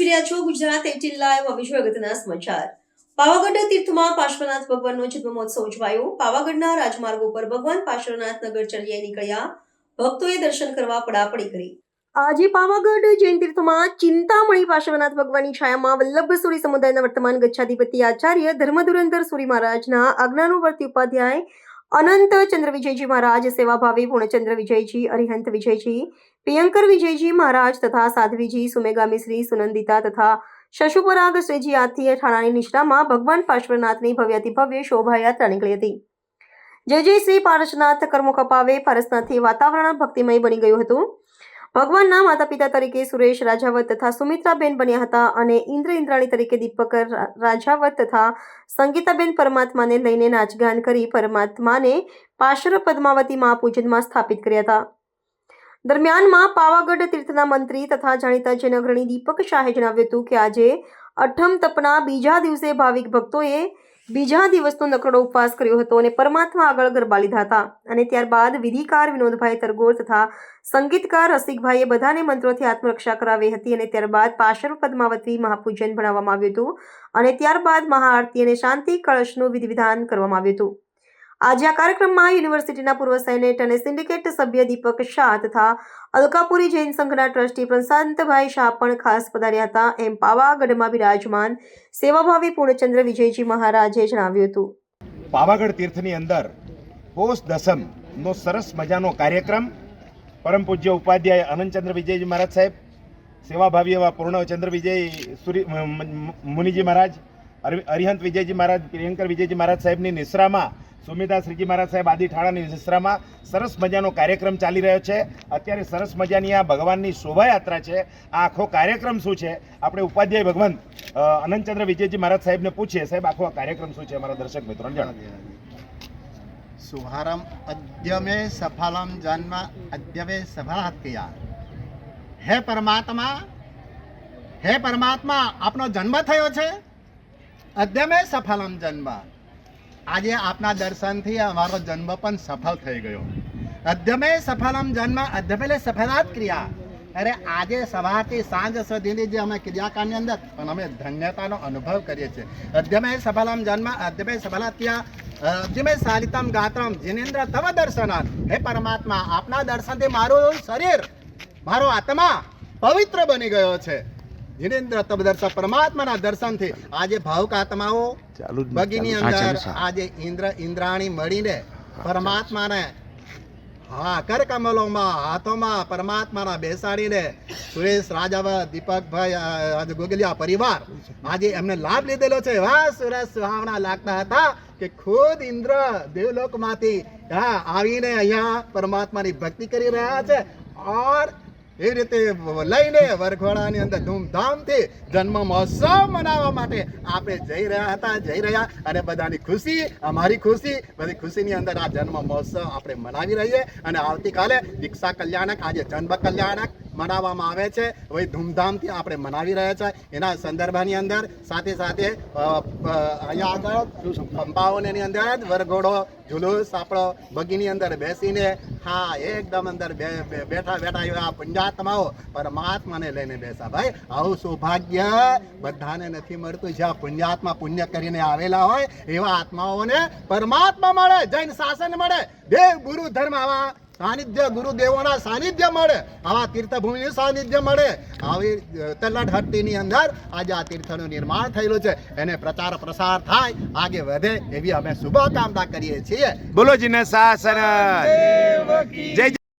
રહ્યા છો, Gujarat eighteen live અવિશ્વ અગત્યના સમાચાર. પાવાગઢ તીર્થમાં પાર્શ્વનાથ ભગવાનનો જન્મ મહોત્સવ ઉજવાયો. પાવાગઢના રાજમાર્ગો પર ભગવાન પાર્શ્વનાથ નગર ચર્યાએ નીકળ્યા. ભક્તોએ દર્શન કરવા પડાપડી કરી. આજે પાવાગઢ જૈન તીર્થમાં ચિંતામણી પાર્શ્વનાથ ભગવાનની છાયામાં વલ્લભ સુરી સમુદાયના વર્તમાન ગચ્છાધિપતિ આચાર્ય ધર્મધુરંધર સુરી મહારાજના આજ્ઞાનુવર્તી ઉપાધ્યાય અનંત ચંદ્ર વિજયજી મહારાજ, સેવાભાવી પૂર્ણચંદ્ર વિજયજી, અરિહંત વિજયજી, પ્રિયંકર વિજયજી મહારાજ તથા સાધ્વીજી, સુમેગામી શ્રી સુનંદિતા તથા શશુપરાગ શ્રીજી આથી ઠાણાની નિષ્ઠામાં ભગવાન પાર્શ્વનાથની ભવ્યાતિ ભવ્ય શોભાયાત્રા નીકળી હતી. જય જય શ્રી પારસનાથ કર્મો કપાવે પારસનાથથી વાતાવરણ ભક્તિમય બની ગયું હતું. ભગવાનના માતા પિતા તરીકે સુરેશ રાજાવત તથા સુમિત્રાબેન બન્યા હતા અને ઇન્દ્ર ઇન્દ્રાણી તરીકે દીપક રાજાવત તથા સંગીતાબેન પરમાત્માને લઈને નાચગાન કરી પરમાત્માને પાશર પદ્માવતી મહાપૂજનમાં સ્થાપિત કર્યા હતા. દરમિયાનમાં પાવાગઢ તીર્થના મંત્રી તથા જાણીતા જૈન અગ્રણી દીપક શાહે જણાવ્યું હતું કે આજે અઠમ તપના બીજા દિવસે ભાવિક ભક્તોએ બીજા દિવસનો નકરડો ઉપવાસ કર્યો હતો અને પરમાત્મા આગળ ગરબા લીધા હતા અને ત્યારબાદ વિધિકાર વિનોદભાઈ તરગોર તથા સંગીતકાર રસિકભાઈએ બધાને મંત્રોથી આત્મરક્ષા કરાવી હતી અને ત્યારબાદ પાશર પદ્માવતી મહાપૂજન ભણાવવામાં આવ્યું હતું. અને ત્યારબાદ મહાઆરતી અને શાંતિ કળશનું વિધિવિધાન કરવામાં આવ્યું હતું. આજે આ કાર્યક્રમમાં યુનિવર્સિટીના પૂર્વ સેનેટ અને સિન્ડિકેટ સભ્ય દીપક શાહ તથા અલકાપુરી જૈન સંઘના ટ્રસ્ટી પ્રશાંતભાઈ શાહ પણ ખાસ પધાર્યા હતા. એમ પાવાગઢમાં બિરાજમાન સેવાભાવી પૂર્ણચંદ્ર વિજયજી મહારાજે જણાવ્યું હતું. પાવાગઢ તીર્થની અંદર પોષ દસમનો સરસ મજાનો કાર્યક્રમ. પરમ પૂજ્ય ઉપાધ્યાય અનંતચંદ્ર વિજયજી મહારાજ સાહેબ, સેવાભાવી એવા પૂર્ણચંદ્ર વિજય સુરી મ- મ- મુનિજી મહારાજ અરિ- અરિહંત વિજયજી મહારાજ, પ્રિયંકર વિજયજી મહારાજ સાહેબની નિશ્રામાં સુમિતા શ્રીજી મહારાજ સાહેબ આદિ ઠાણાની વિશ્રામાં સરસ મજાનો કાર્યક્રમ ચાલી રહ્યો છે. અત્યારે સરસ મજાની આ ભગવાનની શોભાયાત્રા છે. આ આખો કાર્યક્રમ શું છે? આપણે ઉપાધ્યાય ભગવંત અનંતચંદ્ર વિજયજી મહારાજ સાહેબને પૂછીએ. સાહેબ, આખો આ કાર્યક્રમ શું છે અમારા દર્શક મિત્રોને જણાવીએ શુભારંભ અદ્યમે સફલમ જન્મ અદ્યમે સફળ ક્રિયા હે પરમાત્મા હે પરમાત્મા, આપનો જન્મ થયો છે? અદ્યમે સફલમ જન્મ. આજે આપના દર્શનથી અમારો જન્મ પણ સફળ થઈ ગયો. અધ્યમે સફલમ જન્મ અદ્ય પેલે સફલાત ક્રિયા. અરે આજે સવારથી સાંજ સુધીની જે અમે ક્રિયાકાળની અંદર પણ અમે ધન્યતાનો અનુભવ કરીએ છીએ. અધ્યમે સફલમ જન્મ, અધ્યમે સફલાત ક્રિયા. અધ્યમે સાલિતમ ગાત્રમ, જિનેન્દ્ર તવ દર્શનાથ હે પરમાત્મા, આપના દર્શનથી મારું શરીર, મારો આત્મા પવિત્ર બની ગયો છે. જિનેન્દ્ર તબ દર્શન પરમાત્માના દર્શનથી આજે ભાવુક આત્માઓ બગીની અંદર આજે ઇન્દ્ર ઇન્દ્રાણી મળીને પરમાત્માને હા કરકમલોમાં હાથોમાં પરમાત્માના બેસાડીને સુરેશ રાજાવત દીપકભાઈ ગોગલિયા પરિવાર આજે એમને લાભ લીધેલો છે. વાહ સુરેશ સુહાવના લાગતા હતા કે ખુદ ઇન્દ્ર દેવલોકમાંથી હા આવીને અહીંયા પરમાત્માની ભક્તિ કરી રહ્યા છે. ઓર એ રીતે લઈને વરઘોડાની અંદર ધૂમધામથી જન્મ મહોત્સવ મનાવવા માટે આપણે જઈ રહ્યા હતા, જઈ રહ્યા. અને બધાની ખુશી, અમારી ખુશી, બધી ખુશીની અંદર આ જન્મ મહોત્સવ આપણે મનાવી રહીએ. અને આવતીકાલે દીક્ષા કલ્યાણક, આજે જન્મ કલ્યાણક મનાવવામાં આવે છે. હવે ધૂમધામથી આપણે મનાવી રહ્યા છે. એના સંદર્ભની અંદર સાથે સાથે અહીંયા આગળ પંપાઓની અંદર જ વરઘોડો, જુલુસ આપણો બગીની અંદર બેસીને હા, એકદમ અંદર બેઠા બેઠા એવા પુંજાત્માઓ પરમાત્માને લઈને બેસા. ભાઈ, આવું સૌભાગ્ય બધાને નથી મળતું. જ્યાં પુણ્યાત્મા પુણ્ય કરીને આવેલા હોય, એવા આત્માઓને પરમાત્મા મળે, જૈન શાસન મળે. દેવ ગુરુ ધર્મ આવા સાનિધ્ય ગુરુદેવોના સાનિધ્ય મળે. આવા તીર્થભૂમિનું સાનિધ્ય મળે. આવી તલડહટ્ટીની અંદર આજે આ તીર્થનું નિર્માણ થયેલું છે. એને પ્રચાર પ્રસાર થાય આગે વધે એવી અમે શુભકામના કરીએ છીએ. બોલો જીને શાસન જય